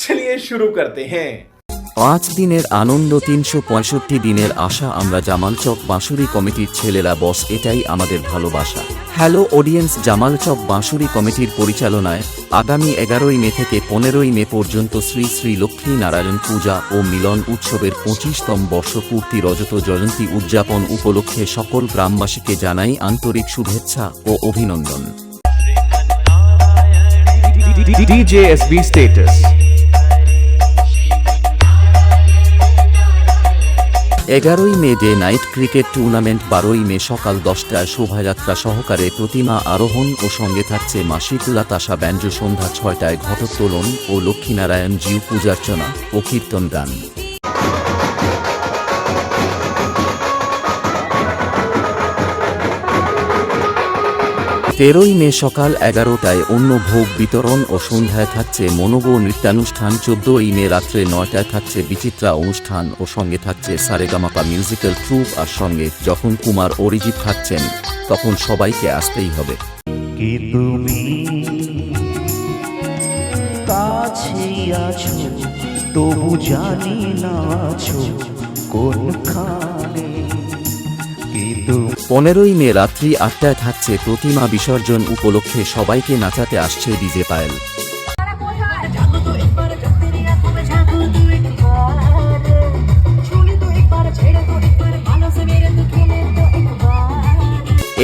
চলিয়ে শুরু করতে হ্যাঁ পাঁচ দিনের আনন্দ তিনশো পঁয়ষট্টি দিনের আশা আমরা জামালচক বাঁশুরি কমিটির ছেলেরা বস এটাই আমাদের ভালোবাসা হ্যালো অডিয়েন্স জামালচক বাঁশুরি কমিটির পরিচালনায় আগামী এগারোই মে থেকে পনেরোই মে পর্যন্ত শ্রী শ্রী লক্ষ্মী নারায়ণ পূজা ও মিলন উৎসবের পঁচিশতম বর্ষপূর্তি রজত জয়ন্তী উদযাপন উপলক্ষে সকল গ্রামবাসীকে জানাই আন্তরিক শুভেচ্ছা ও অভিনন্দন DJ SB. এগারোই May day night cricket tournament, বারোই মে সকাল দশটায় শোভাযাত্রা সহকারে প্রতিমা আরোহণ ও সঙ্গে থাকছে মাসিকুলা তাসা ব্যঞ্জ সন্ধ্যা ছয়টায় ঘটোত্তোলন ও লক্ষ্মীনারায়ণ জিউ পূজার্চনা ও কীর্তন গান। তেরোই মে সকাল এগারোটায় অন্য ভোগ বিতরণ ও সন্ধ্যায় থাকছে মনোগ নৃত্যানুষ্ঠান, চোদ্দই মে রাত্রে নয়টায় থাকছে বিচিত্রা অনুষ্ঠান ও সঙ্গে থাকছে সারেগামাপা মিউজিক্যাল ট্রুপ আর সঙ্গে যখন কুমার অরিজিৎ থাকছেন, তখন সবাইকে আসতেই হবে। পনেরোই মে রাত্রি আটটায় থাকছে প্রতিমা বিসর্জন উপলক্ষে সবাইকে নাচাতে আসছে ডিজে পায়েল।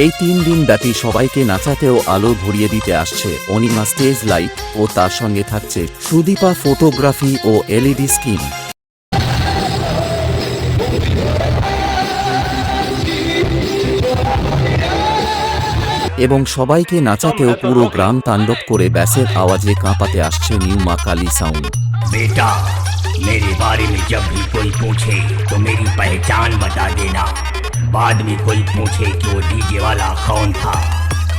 এই তিন দিন ব্যাপী সবাইকে নাচাতেও আলো ভরিয়ে দিতে আসছে অনিমা স্টেজ লাইট ও তার সঙ্গে থাকছে সুদীপা ফটোগ্রাফি ও এলইডি স্ক্রিন। এবং সবাইকে নাচাতেও পুরো গ্রাম তাণ্ডব করে ব্যাসের আওয়াজে কাঁপাতে আসছে নিউ মা কালী সাউন্ড बेटा मेरे बारे में जब भी कोई पूछे तो मेरी पहचान बता देना बाद में कोई पूछे कि वो डीजे वाला कौन था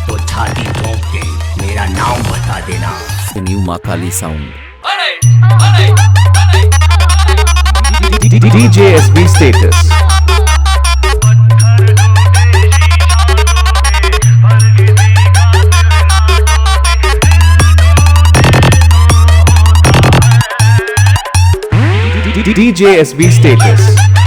तो छाती ठोक के मेरा नाम बता देना new Ma Kali sound DJ SB status. DJSB status.